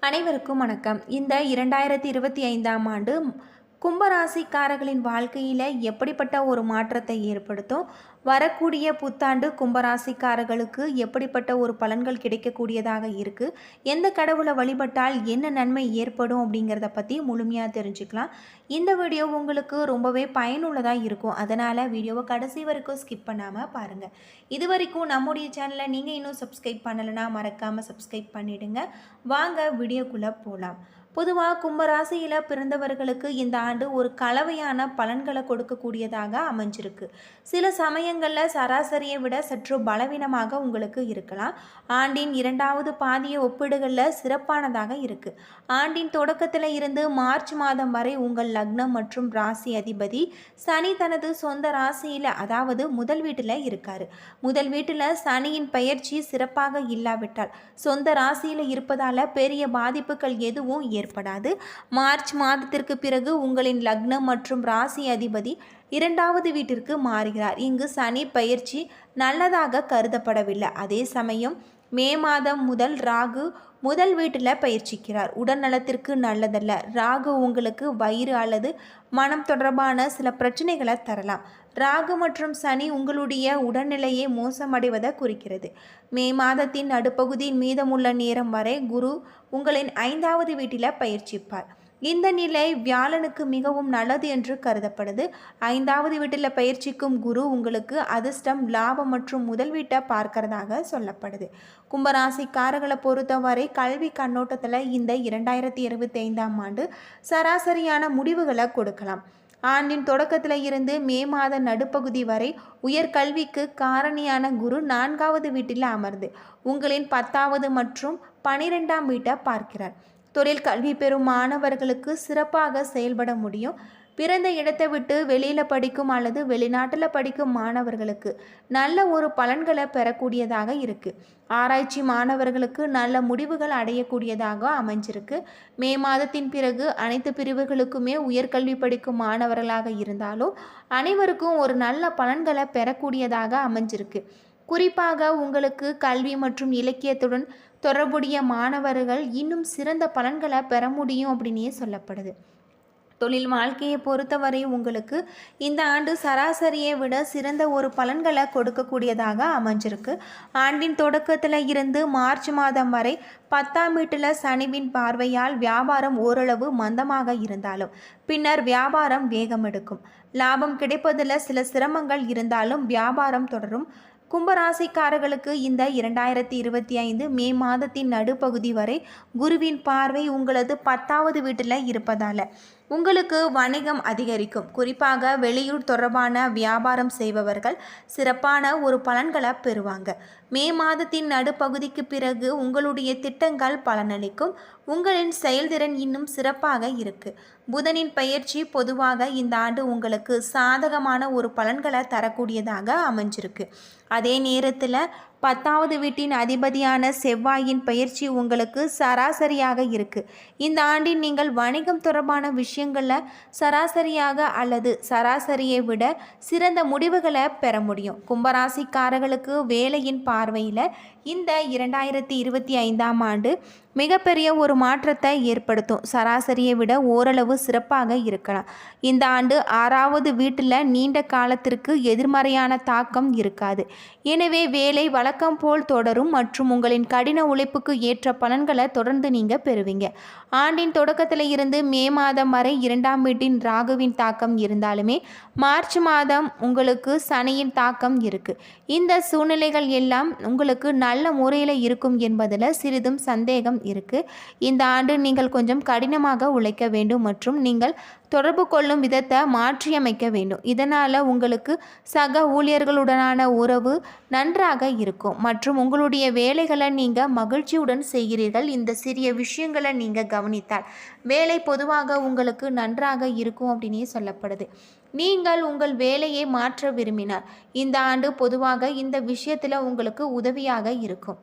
அனைவருக்கும் வணக்கம். இந்த இரண்டாயிரத்தி இருபத்தி ஐந்தாம் ஆண்டு கும்பராசிக்காரர்களின் வாழ்க்கையில் எப்படிப்பட்ட ஒரு மாற்றத்தை ஏற்படுத்தும்? வரக்கூடிய புத்தாண்டு கும்பராசிக்காரர்களுக்கு எப்படிப்பட்ட ஒரு பலன்கள் கிடைக்கக்கூடியதாக இருக்குது எந்த கடவுளை வழிபட்டால் என்ன நன்மை ஏற்படும் அப்படிங்கிறத பற்றி முழுமையாக தெரிஞ்சுக்கலாம். இந்த வீடியோ உங்களுக்கு ரொம்பவே பயனுள்ளதாக இருக்கும். அதனால் வீடியோவை கடைசி வரைக்கும் ஸ்கிப் பண்ணாமல் பாருங்கள் இது வரைக்கும் நம்முடைய சேனலை நீங்கள் இன்னும் சப்ஸ்கிரைப் பண்ணலைன்னா மறக்காமல் சப்ஸ்கிரைப் பண்ணிவிடுங்க வாங்க வீடியோக்குள்ளே போகலாம் பொதுவாக கும்பராசியில் பிறந்தவர்களுக்கு இந்த ஆண்டு ஒரு கலவையான பலன்களை கொடுக்கக்கூடியதாக அமைஞ்சிருக்கு. சில சமயங்களில் சராசரியை விட சற்று பலவீனமாக உங்களுக்கு இருக்கலாம். ஆண்டின் இரண்டாவது பாதிய ஒப்பீடுகளில் சிறப்பானதாக இருக்குது ஆண்டின் தொடக்கத்தில் இருந்து மார்ச் மாதம் வரை உங்கள் லக்னம் மற்றும் ராசி அதிபதி சனி தனது சொந்த ராசியில் அதாவது முதல் வீட்டில் இருக்கார். முதல் வீட்டில் சனியின் பயிற்சி சிறப்பாக இல்லாவிட்டால் சொந்த ராசியில் இருப்பதால் பெரிய பாதிப்புகள் எதுவும் ஏற்படாது மார்ச் மாதத்திற்கு பிறகு உங்களின் லக்னம் மற்றும் ராசி அதிபதி இரண்டாவது வீட்டிற்கு மாறுகிறார். இங்கு சனி பயிற்சி நல்லதாக கருதப்படவில்லை. அதே சமயம் மே மாதம் முதல் ராகு முதல் வீட்டில் பயிற்சிக்கிறார். உடல் நலத்திற்கு நல்லதல்ல. ராகு உங்களுக்கு வயிறு அல்லது மனம் தொடர்பான சில பிரச்சனைகளை தரலாம். ராகு மற்றும் சனி உங்களுடைய உடல்நிலையை மோசமடைவதை குறிக்கிறது. மே மாதத்தின் நடுப்பகுதியின் மீதமுள்ள நேரம் வரை குரு உங்களின் ஐந்தாவது வீட்டில் பயிற்சிப்பார். இந்த நிலை வியாழனுக்கு மிகவும் நல்லது என்று கருதப்படுது. ஐந்தாவது வீட்டில் பயிற்சிக்கும் குரு உங்களுக்கு அதிர்ஷ்டம் லாபம் மற்றும் முதல் வீட்டை பார்க்கறதாக சொல்லப்படுது. கும்பராசிக்காரர்களை பொறுத்தவரை கல்வி கண்ணோட்டத்தில் இந்த இரண்டாயிரத்தி இருபத்தி ஐந்தாம் ஆண்டு சராசரியான முடிவுகளை கொடுக்கலாம். ஆண்டின் தொடக்கத்தில் இருந்து மே மாத நடுப்பகுதி வரை உயர்கல்விக்கு காரணியான குரு நான்காவது வீட்டில் அமர்ந்து உங்களின் பத்தாவது மற்றும் பனிரெண்டாம் வீட்டை பார்க்கிறார். தொழில் கல்வி பெறும் மாணவர்களுக்கு சிறப்பாக செயல்பட முடியும். பிறந்த இடத்தை விட்டு வெளியில் படிக்கும் அல்லது வெளிநாட்டில் படிக்கும் மாணவர்களுக்கு நல்ல ஒரு பலன்களை பெறக்கூடியதாக இருக்குது ஆராய்ச்சி மாணவர்களுக்கு நல்ல முடிவுகள் அடையக்கூடியதாக அமைஞ்சிருக்கு. மே மாதத்தின் பிறகு அனைத்து பிரிவுகளுக்குமே உயர்கல்வி படிக்கும் மாணவர்களாக இருந்தாலும் அனைவருக்கும் ஒரு நல்ல பலன்களை பெறக்கூடியதாக அமைஞ்சிருக்கு. குறிப்பாக உங்களுக்கு கல்வி மற்றும் இலக்கியத்துடன் தொடர்புடைய மாணவர்கள் இன்னும் சிறந்த பலன்களை பெற முடியும் அப்படின்னே சொல்லப்படுது. தொழில் வாழ்க்கையை பொறுத்தவரை உங்களுக்கு இந்த ஆண்டு சராசரியை விட சிறந்த ஒரு பலன்களை கொடுக்கக்கூடியதாக அமைஞ்சிருக்கு. ஆண்டின் தொடக்கத்தில் இருந்து மார்ச் மாதம் வரை பத்தாம் வீட்டில் சனிவின் பார்வையால் வியாபாரம் ஓரளவு மந்தமாக இருந்தாலும் பின்னர் வியாபாரம் வேகம் எடுக்கும் லாபம் கிடைப்பதில் சில சிரமங்கள் இருந்தாலும் வியாபாரம் தொடரும். கும்பராசிக்காரர்களுக்கு இந்த இரண்டாயிரத்தி இருபத்தி ஐந்து மே மாதத்தின் நடுப்பகுதி வரை குருவின் பார்வை உங்களது பத்தாவது வீட்டில் இருப்பதால். உங்களுக்கு வணிகம் அதிகரிக்கும். குறிப்பாக வெளியூர் தொடர்பான வியாபாரம் செய்பவர்கள் சிறப்பான ஒரு பலன்களை பெறுவாங்க. மே மாதத்தின் நடுப்பகுதிக்கு பிறகு உங்களுடைய திட்டங்கள் பலனளிக்கும். உங்களின் செயல்திறன் இன்னும் சிறப்பாக இருக்கு. புதனின் பயிற்சி பொதுவாக இந்த ஆண்டு உங்களுக்கு சாதகமான ஒரு பலன்களை தரக்கூடியதாக அமைஞ்சிருக்கு. அதே நேரத்தில் பத்தாவது வீட்டின் அதிபதியான செவ்வாயின் பயிற்சி உங்களுக்கு சராசரியாக இருக்கு. இந்த ஆண்டில் நீங்கள் வணிகம் தொடர்பான விஷயங்களில் சராசரியாக அல்லது சராசரியை விட சிறந்த முடிவுகளை பெற முடியும். கும்பராசிக்காரர்களுக்கு வேலையின் பார்வையில் இந்த இரண்டாயிரத்தி இருபத்தி ஐந்தாம் ஆண்டு மிகப்பெரிய ஒரு மாற்றத்தை ஏற்படுத்தும். சராசரியை விட ஓரளவு சிறப்பாக இருக்கலாம். இந்த ஆண்டு ஆறாவது வீட்டில் நீண்ட காலத்திற்கு எதிர்மறையான தாக்கம் இருக்காது. எனவே வேலை வழக்கம் போல் தொடரும் மற்றும் உங்களின் கடின உழைப்புக்கு ஏற்ற பலன்களை தொடர்ந்து நீங்கள் பெறுவீங்க. ஆண்டின் தொடக்கத்தில் இருந்து மே மாதம் வரை இரண்டாம் வீட்டின் ராகுவின் தாக்கம் இருந்தாலுமே மார்ச் மாதம் உங்களுக்கு சனியின் தாக்கம் இருக்குது இந்த சூழ்நிலைகள் எல்லாம் உங்களுக்கு நல்ல முறையில் இருக்கும் என்பதில் சிறிதும் சந்தேகம் இருக்குது இந்த ஆண்டு நீங்கள் கொஞ்சம் கடினமாக உழைக்க வேண்டும் மற்றும் நீங்கள் தொடர்பு கொள்ளும் விதத்தை மாற்றியமைக்க வேண்டும். இதனால் உங்களுக்கு சக ஊழியர்களுடனான உறவு நன்றாக இருக்கும். மற்றும் உங்களுடைய வேலைகளை நீங்கள் மகிழ்ச்சியுடன் செய்கிறீர்கள். இந்த சிறிய விஷயங்களை நீங்கள் கவனித்தால் வேலை பொதுவாக உங்களுக்கு நன்றாக இருக்கும் அப்படின்னே சொல்லப்படுது. நீங்கள் உங்கள் வேலையை மாற்ற விரும்பினார் இந்த ஆண்டு பொதுவாக இந்த விஷயத்தில் உங்களுக்கு உதவியாக இருக்கும்.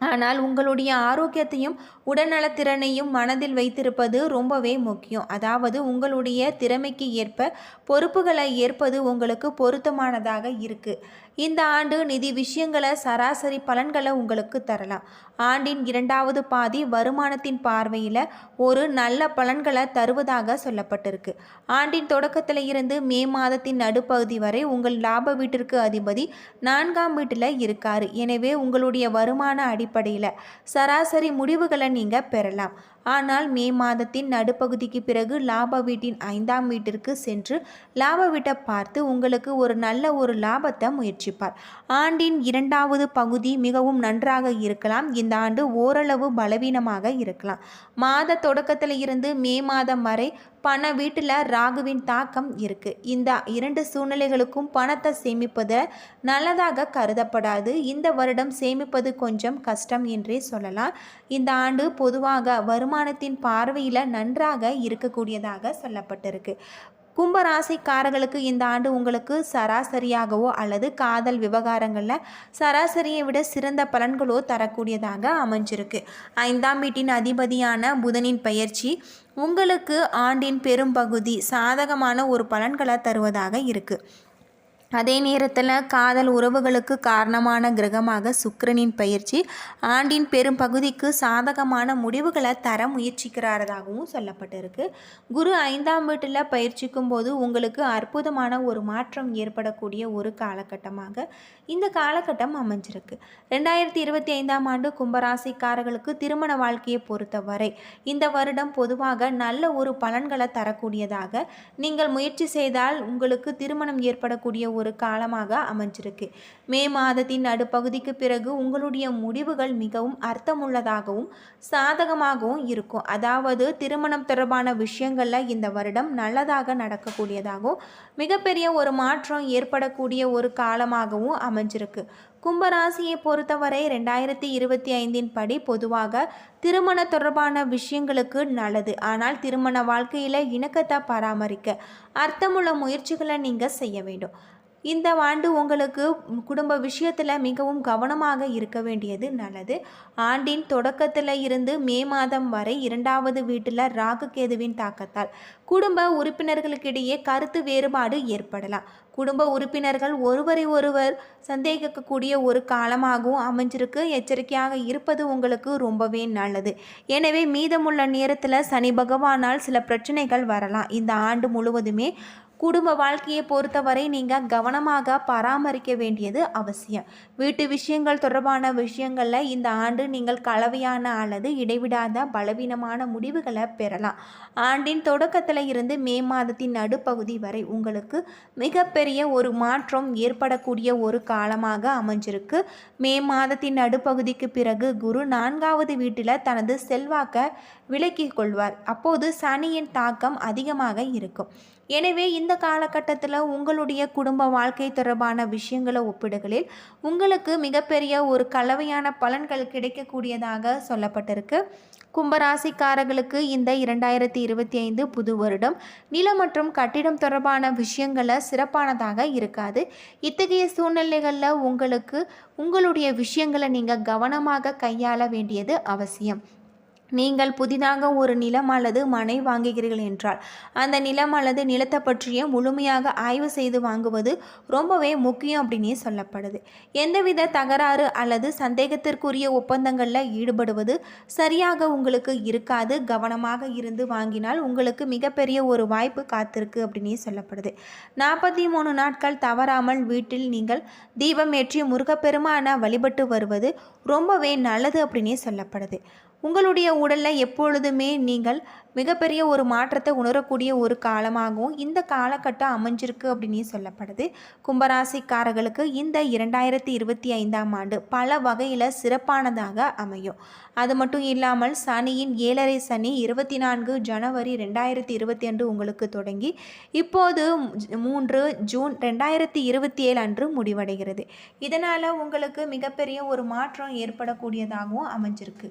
ஆனால் உங்களுடைய ஆரோக்கியத்தையும் உடல்நலத்திறனையும் மனதில் வைத்திருப்பது ரொம்பவே முக்கியம். அதாவது உங்களுடைய திறமைக்கு ஏற்ப பொறுப்புகளை ஏற்பது உங்களுக்கு பொருத்தமானதாக இருக்குது இந்த ஆண்டு நிதி விஷயங்களை சராசரி பலன்களை உங்களுக்கு தரலாம். ஆண்டின் இரண்டாவது பாதி வருமானத்தின் பார்வையில் ஒரு நல்ல பலன்களை தருவதாக சொல்லப்பட்டிருக்கு. ஆண்டின் தொடக்கத்தில் இருந்து மே மாதத்தின் நடுப்பகுதி வரை உங்கள் லாப வீட்டிற்கு அதிபதி நான்காம் வீட்டில் இருக்கார். எனவே உங்களுடைய வருமான அடிப்படையில் சராசரி முடிவுகளை நீங்கள் பெறலாம். ஆனால் மே மாதத்தின் நடுப்பகுதிக்கு பிறகு லாப வீட்டின் ஐந்தாம் வீட்டிற்கு சென்று லாப வீட்டை பார்த்து உங்களுக்கு ஒரு நல்ல ஒரு லாபத்தை முயற்சிப்பார். ஆண்டின் இரண்டாவது பகுதி மிகவும் நன்றாக இருக்கலாம். இந்த ஆண்டு ஓரளவு பலவீனமாக இருக்கலாம். மாத தொடக்கத்தில் இருந்து மே மாதம் வரை பண வீட்டில் ராகுவின் தாக்கம் இருக்குது இந்த இரண்டு சூழ்நிலைகளுக்கும் பணத்தை சேமிப்பது நல்லதாக கருதப்படாது. இந்த வருடம் சேமிப்பது கொஞ்சம் கஷ்டம் என்றே சொல்லலாம். இந்த ஆண்டு பொதுவாக வருமானத்தின் பார்வையில் நன்றாக இருக்கக்கூடியதாக சொல்லப்பட்டிருக்கு. கும்பராசிக்காரர்களுக்கு இந்த ஆண்டு உங்களுக்கு சராசரியாகவோ அல்லது காதல் விவகாரங்களில் சராசரியை விட சிறந்த பலன்களோ தரக்கூடியதாக அமைஞ்சிருக்கு. ஐந்தாம் வீட்டின் அதிபதியான புதனின் பயிற்சி உங்களுக்கு ஆண்டின் பெரும்பகுதி சாதகமான ஒரு பலன்களை தருவதாக இருக்குது அதே நேரத்தில் காதல் உறவுகளுக்கு காரணமான கிரகமாக சுக்கிரனின் பயிற்சி ஆண்டின் பெரும் பகுதிக்கு சாதகமான முடிவுகளை தர முயற்சிக்கிறாரதாகவும் சொல்லப்பட்டிருக்கு. குரு ஐந்தாம் வீட்டில் பயிற்சிக்கும் போது உங்களுக்கு அற்புதமான ஒரு மாற்றம் ஏற்படக்கூடிய ஒரு காலகட்டமாக இந்த காலகட்டம் அமைஞ்சிருக்கு. ரெண்டாயிரத்தி இருபத்தி ஐந்தாம் ஆண்டு கும்பராசிக்காரர்களுக்கு திருமண வாழ்க்கையை பொறுத்தவரை இந்த வருடம் பொதுவாக நல்ல ஒரு பலன்களை தரக்கூடியதாக நீங்கள் முயற்சி செய்தால் உங்களுக்கு திருமணம் ஏற்படக்கூடிய ஒரு காலமாக அமைஞ்சிருக்கு. மே மாதத்தின் நடுப்பகுதிக்கு பிறகு உங்களுடைய முடிவுகள் மிகவும் அர்த்தமுள்ளதாகவும் சாதகமாகவும் இருக்கும். அதாவது திருமணம் தொடர்பான விஷயங்களில் இந்த வருடம் நல்லதாக நடக்கக்கூடியதாகவும் மிகப்பெரிய ஒரு மாற்றம் ஏற்படக்கூடிய ஒரு காலமாகவும் அமைஞ்சிருக்கு. கும்பராசியை பொறுத்தவரை ரெண்டாயிரத்தி இருபத்தி ஐந்தின் படி பொதுவாக திருமண தொடர்பான விஷயங்களுக்கு நல்லது. ஆனால் திருமண வாழ்க்கையில் இணக்கத்தை பராமரிக்க அர்த்தமுள்ள முயற்சிகளை நீங்கள் செய்ய வேண்டும். இந்த ஆண்டு உங்களுக்கு குடும்ப விஷயத்தில் மிகவும் கவனமாக இருக்க வேண்டியது நல்லது. ஆண்டின் தொடக்கத்தில் இருந்து மே மாதம் வரை இரண்டாவது வீட்டில் ராகு கேதுவின் தாக்கத்தால் குடும்ப உறுப்பினர்களுக்கிடையே கருத்து வேறுபாடு ஏற்படலாம். குடும்ப உறுப்பினர்கள் ஒருவரை ஒருவர் சந்தேகிக்கக்கூடிய ஒரு காலமாகவும் அமைஞ்சிருக்கு. எச்சரிக்கையாக இருப்பது உங்களுக்கு ரொம்பவே நல்லது. எனவே மீதமுள்ள நேரத்தில் சனி பகவானால் சில பிரச்சனைகள் வரலாம். இந்த ஆண்டு முழுவதுமே குடும்ப வாழ்க்கையை பொறுத்தவரை நீங்கள் கவனமாக பராமரிக்க வேண்டியது அவசியம். வீட்டு விஷயங்கள் தொடர்பான விஷயங்களில் இந்த ஆண்டு நீங்கள் கலவையான அல்லது இடைவிடாத பலவீனமான முடிவுகளை பெறலாம். ஆண்டின் தொடக்கத்தில் இருந்து மே மாதத்தின் நடுப்பகுதி வரை உங்களுக்கு மிகப்பெரிய ஒரு மாற்றம் ஏற்படக்கூடிய ஒரு காலமாக அமைஞ்சிருக்கு. மே மாதத்தின் நடுப்பகுதிக்கு பிறகு குரு நான்காவது வீட்டில் தனது செல்வாக்க விலக்கிக் கொள்வார். அப்போது சனியின் தாக்கம் அதிகமாக இருக்கும். எனவே இந்த காலகட்டத்தில் உங்களுடைய குடும்ப வாழ்க்கை தொடர்பான விஷயங்களை ஒப்பிடுகளில் உங்களுக்கு மிகப்பெரிய ஒரு கலவையான பலன்கள் கிடைக்கக்கூடியதாக சொல்லப்பட்டிருக்கு. கும்பராசிக்காரர்களுக்கு இந்த இரண்டாயிரத்தி இருபத்தி ஐந்து புது வருடம் நிலம் மற்றும் கட்டிடம் தொடர்பான விஷயங்களை சிறப்பானதாக இருக்காது. இத்தகைய சூழ்நிலைகளில் உங்களுக்கு உங்களுடைய விஷயங்களை நீங்கள் கவனமாக கையாள வேண்டியது அவசியம். நீங்கள் புதிதாக ஒரு நிலம் அல்லது மனை வாங்குகிறீர்கள் என்றால் அந்த நிலம் அல்லது நிலத்தை பற்றிய முழுமையாக ஆய்வு செய்து வாங்குவது ரொம்பவே முக்கியம் அப்படின்னே சொல்லப்படுது. எந்தவித தகராறு அல்லது சந்தேகத்திற்குரிய ஒப்பந்தங்களில் ஈடுபடுவது சரியாக உங்களுக்கு இருக்காது கவனமாக இருந்து வாங்கினால் உங்களுக்கு மிகப்பெரிய ஒரு வாய்ப்பு காத்திருக்கு அப்படின்னே சொல்லப்படுது. நாற்பத்தி மூணு நாட்கள் தவறாமல் வீட்டில் நீங்கள் தீபம் ஏற்றி முருகப்பெருமான வழிபட்டு வருவது ரொம்பவே நல்லது அப்படின்னே சொல்லப்படுது. உங்களுடைய உடலில் எப்பொழுதுமே நீங்கள் மிகப்பெரிய ஒரு மாற்றத்தை உணரக்கூடிய ஒரு காலமாகவும் இந்த காலகட்டம் அமைஞ்சிருக்கு அப்படின்னு சொல்லப்படுது. கும்பராசிக்காரர்களுக்கு இந்த இரண்டாயிரத்தி இருபத்தி ஐந்தாம் ஆண்டு பல வகையில் சிறப்பானதாக அமையும். அது மட்டும் இல்லாமல் சனியின் ஏழரை சனி இருபத்தி நான்கு ஜனவரி ரெண்டாயிரத்தி இருபத்தி அன்று உங்களுக்கு தொடங்கி இப்போது மூன்று ஜூன் ரெண்டாயிரத்தி இருபத்தி ஏழு அன்று முடிவடைகிறது. இதனால் உங்களுக்கு மிகப்பெரிய ஒரு மாற்றம் ஏற்படக்கூடியதாகவும் அமைஞ்சிருக்கு.